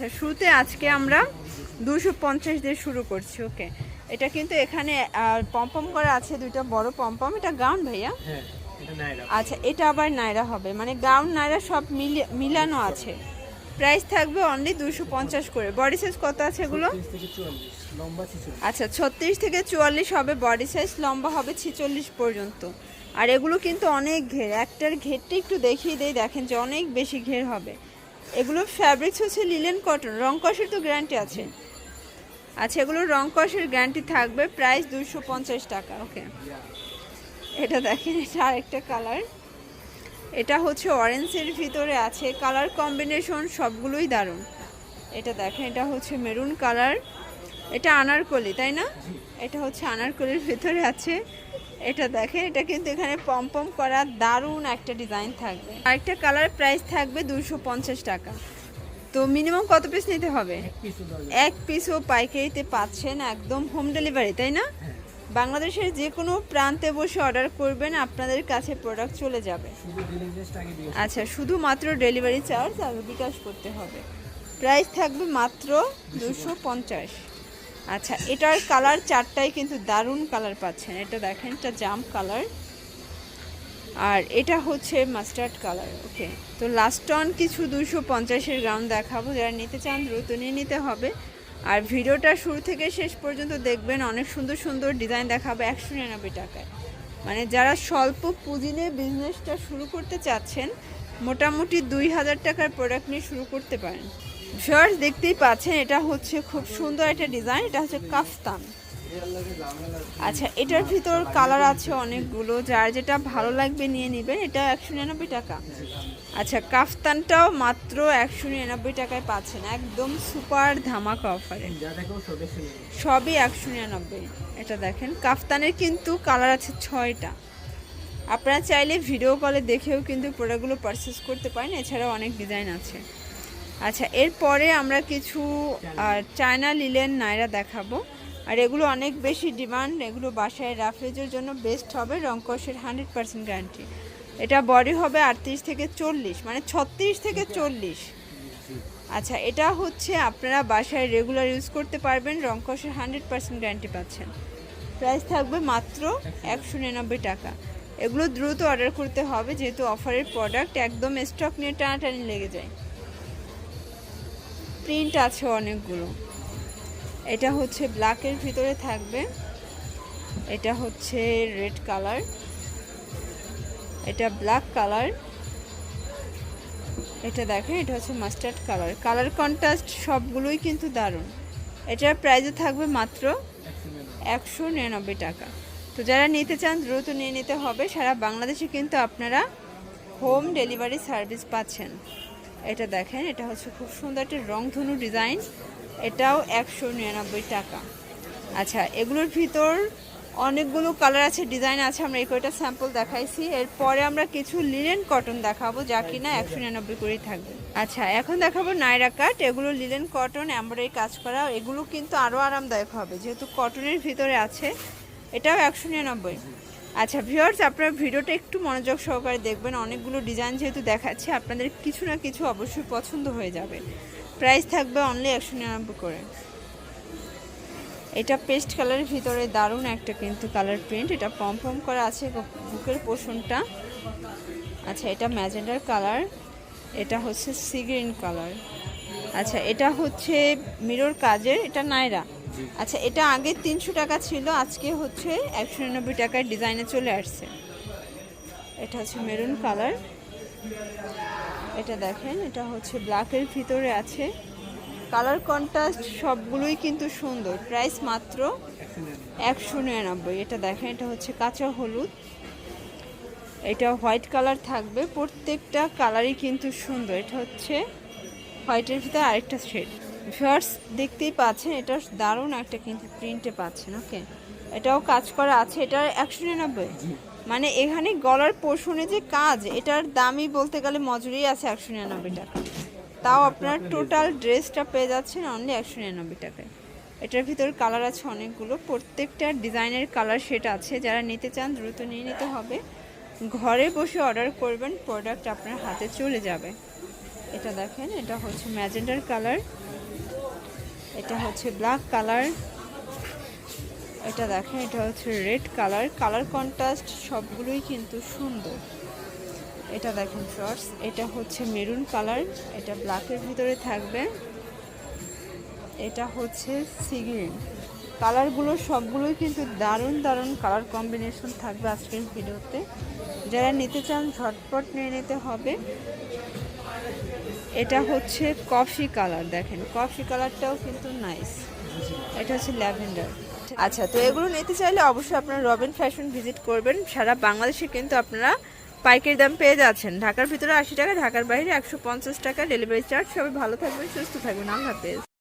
আচ্ছা শুরুতে আজকে আমরা দুশো পঞ্চাশ দিয়ে শুরু করছি ওকে। এটা কিন্তু এখানে পম্পম করা আছে দুইটা বড় পম্পম। এটা গাউন ভাইয়া? হ্যাঁ আচ্ছা এটা আবার নাইরা হবে। মানে গাউন নাইরা সব মিলানো আছে। প্রাইস থাকবে অনলি দুশো পঞ্চাশ করে। বডি সাইজ কত আছে এগুলো? 30 থেকে চুয়াল্লিশ। লম্বা ছিচল্লিশ আচ্ছা ছত্রিশ থেকে চুয়াল্লিশ হবে বডি সাইজ লম্বা হবে ছিচল্লিশ পর্যন্ত। আর এগুলো কিন্তু অনেক ঘের। একটার ঘেরটা একটু দেখিয়ে দেই দেখেন যে অনেক বেশি ঘের হবে। এগুলো ফ্যাব্রিক্স হচ্ছে লিলেন কটন রং কষের তো গ্যারান্টি আছে। আচ্ছা এগুলো রং কষের গ্যারান্টি থাকবে প্রাইস দুশো পঞ্চাশ টাকা ওকে এটা দেখেন, এটা আরেকটা কালার এটা হচ্ছে অরেঞ্জের ভিতরে আছে কালার কম্বিনেশন সবগুলোই দারুণ। এটা দেখেন, এটা হচ্ছে মেরুন কালার এটা আনারকলি, তাই না? এটা হচ্ছে আনারকলির ভিতরে আছে। এটা দেখেন এটা কিন্তু এখানে পম পম করা দারুণ একটা ডিজাইন থাকবে। আরেকটা কালার প্রাইস থাকবে দুশো পঞ্চাশ টাকা। তো মিনিমাম কত পিস নিতে হবে? এক পিসও পাইকারিতে পাচ্ছেন একদম হোম ডেলিভারি তাই না? বাংলাদেশের যে কোনো প্রান্তে বসে অর্ডার করবেন আপনাদের কাছে প্রোডাক্ট চলে যাবে। আচ্ছা শুধুমাত্র ডেলিভারি চার্জ আর বিকাশ করতে হবে। প্রাইস থাকবে মাত্র দুশো পঞ্চাশ। আচ্ছা এটার কালার চারটাই কিন্তু দারুণ কালার পাচ্ছেন। এটা দেখেন, এটা জাম্প কালার আর এটা হচ্ছে মাস্টার্ড কালার ওকে তো লাস্ট অন কিছু দুশো পঞ্চাশের গ্রাউন্ড দেখাবো। যারা নিতে চান, দ্রুত নিয়ে নিতে হবে। আর ভিডিওটা শুরু থেকে শেষ পর্যন্ত দেখবেন, অনেক সুন্দর সুন্দর ডিজাইন দেখাবো একশো নিরানব্বই টাকায়। মানে যারা স্বল্প পুঁজি নিয়ে বিজনেসটা শুরু করতে চাচ্ছেন, মোটামুটি দুই হাজার টাকার প্রোডাক্ট নিয়ে শুরু করতে পারেন। শার্ট দেখতেই পাচ্ছেন, এটা হচ্ছে খুব সুন্দর একটা ডিজাইন, এটা হচ্ছে কাফতান। আচ্ছা এটার ভিতর কালার আছে অনেকগুলো, যার যেটা ভালো লাগবে নিয়ে নেবেন, এটা একশো নিরানব্বই টাকা। আচ্ছা কাফতানটাও মাত্র একশো নিরানব্বই টাকায় পাচ্ছেন, একদম সুপার ধামাকা অফারে। সবই একশো নিরানব্বই, এটা দেখেন, কাফতানের কিন্তু কালার আছে ছয়টা। আপনারা চাইলে ভিডিও কলে দেখেও কিন্তু প্রোডাক্টগুলো পারচেস করতে পারেন, এছাড়াও অনেক ডিজাইন আছে। আচ্ছা এরপরে আমরা কিছু চায়না লিলেন নাইরা দেখাবো। আর এগুলো অনেক বেশি ডিমান্ড, এগুলো বাসায় রাফেজের জন্য বেস্ট হবে রংকসের হান্ড্রেড পার্সেন্ট গ্যারান্টি। এটা বডি হবে আটত্রিশ থেকে চল্লিশ মানে ছত্রিশ থেকে চল্লিশ। আচ্ছা এটা হচ্ছে আপনারা বাসায় রেগুলার ইউজ করতে পারবেন রংকসের হান্ড্রেড পার্সেন্ট গ্যারান্টি পাচ্ছেন। প্রাইস থাকবে মাত্র একশো নিরানব্বই টাকা। এগুলো দ্রুত অর্ডার করতে হবে, যেহেতু অফারের প্রোডাক্ট একদম স্টক নিয়ে টানাটানি লেগে যায়। প্রিন্ট আছে অনেকগুলো। এটা হচ্ছে ব্ল্যাকের ভিতরে থাকবে। এটা হচ্ছে রেড কালার এটা ব্ল্যাক কালার এটা দেখেন, এটা হচ্ছে মাস্টার্ড কালার কালার কন্ট্রাস্ট সবগুলোই কিন্তু দারুণ। এটার প্রাইসও থাকবে মাত্র একশো নিরানব্বই টাকা। তো যারা নিতে চান, দ্রুত নিয়ে নিতে হবে। সারা বাংলাদেশে কিন্তু আপনারা হোম ডেলিভারি সার্ভিস পাচ্ছেন। এটা দেখেন, এটা হচ্ছে খুব সুন্দর একটা রংধনু ডিজাইন। এটাও একশো নিরানব্বই টাকা। আচ্ছা এগুলোর ভিতর অনেকগুলো কালার আছে, ডিজাইন আছে, আমরা এই কয়টা স্যাম্পল দেখাইছি। এরপরে আমরা কিছু লিলেন কটন দেখাবো, যা কিনা একশো নিরানব্বই করেই থাকবে। আচ্ছা এখন দেখাবো নাইরা কাট। এগুলো লিলেন কটন, এমব্রয়ডারি কাজ করা, এগুলো কিন্তু আরও আরামদায়ক হবে, যেহেতু কটনের ভিতরে আছে, এটাও একশো নিরানব্বই। আচ্ছা ভিউয়ার্স আপনারা ভিডিওটা একটু মনোযোগ সহকারে দেখবেন। অনেকগুলো ডিজাইন যেহেতু দেখাচ্ছে, আপনাদের কিছু না কিছু অবশ্যই পছন্দ হয়ে যাবে। প্রাইস থাকবে অনলি একশো নিরানব্বই করে। এটা পেস্ট কালারের ভিতরে দারুণ একটা কিন্তু কালার প্রিন্ট এটা পম পম করা আছে বুকের পোষণটা। আচ্ছা এটা ম্যাজেন্ডার কালার এটা হচ্ছে সি গ্রিন কালার আচ্ছা এটা হচ্ছে মিরর কাজের, এটা নাইরা আচ্ছা এটা আগে তিনশো টাকা ছিল, আজকে হচ্ছে একশো নিরানব্বই টাকার ডিজাইনে চলে আসছে। এটা হচ্ছে মেরুন কালার। এটা দেখেন, এটা হচ্ছে ব্ল্যাকের ভিতরে আছে। কালার কন্ট্রাস্ট সবগুলোই কিন্তু সুন্দর প্রাইস মাত্র একশো নিরানব্বই। এটা দেখেন, এটা হচ্ছে কাঁচা হলুদ। এটা হোয়াইট কালার থাকবে, প্রত্যেকটা কালারই কিন্তু সুন্দর। এটা হচ্ছে হোয়াইটের ভিতরে আরেকটা শেড ফার্স দেখতেই পাচ্ছেন এটা দারুণ একটা কিন্তু প্রিন্টে পাচ্ছেন ওকে এটাও কাজ করা আছে এটা একশো নিরানব্বই। মানে এখানে গলার পোষণে যে কাজ এটার দামই বলতে গেলে মজুরি আছে একশো নিরানব্বই টাকা। তাও আপনার টোটাল ড্রেসটা পেয়ে যাচ্ছেন অনলি একশো নিরানব্বই টাকায়। এটার ভিতর কালার আছে অনেকগুলো প্রত্যেকটা ডিজাইনের কালার সেট আছে যারা নিতে চান দ্রুত নিয়ে নিতে হবে। ঘরে বসে অর্ডার করবেন প্রোডাক্ট আপনার হাতে চলে যাবে। এটা দেখেন এটা হচ্ছে ম্যাজেন্ডার কালার এটা হচ্ছে ব্ল্যাক কালার এটা দেখেন, এটা হচ্ছে রেড কালার কালার কন্ট্রাস্ট সবগুলোই কিন্তু সুন্দর। এটা দেখেন শর্টস এটা হচ্ছে মেরুন কালার এটা ব্ল্যাকের ভিতরে থাকবে। এটা হচ্ছে সিগ্রিন কালারগুলো সবগুলোই কিন্তু দারুণ দারুণ কালার কম্বিনেশন থাকবে আজকের ভিডিওতে। যারা নিতে চান, ঝটপট নিয়ে নিতে হবে। এটা হচ্ছে কফি কালার, দেখেন। কফি কালারটাও কিন্তু নাইস এটা হচ্ছে ল্যাভেন্ডার। আচ্ছা তো এগুলো নিতে চাইলে অবশ্যই আপনারা রবিন ফ্যাশন ভিজিট করবেন। সারা বাংলাদেশে কিন্তু আপনারা পাইকারি দাম পেয়ে যাচ্ছেন। ঢাকার ভিতরে আশি টাকা, ঢাকার বাইরে একশো পঞ্চাশ টাকা। ডেলিভারি চার্জ, সবাই ভালো থাকবেন, সুস্থ থাকবেন। আল্লাহ হাফেজ।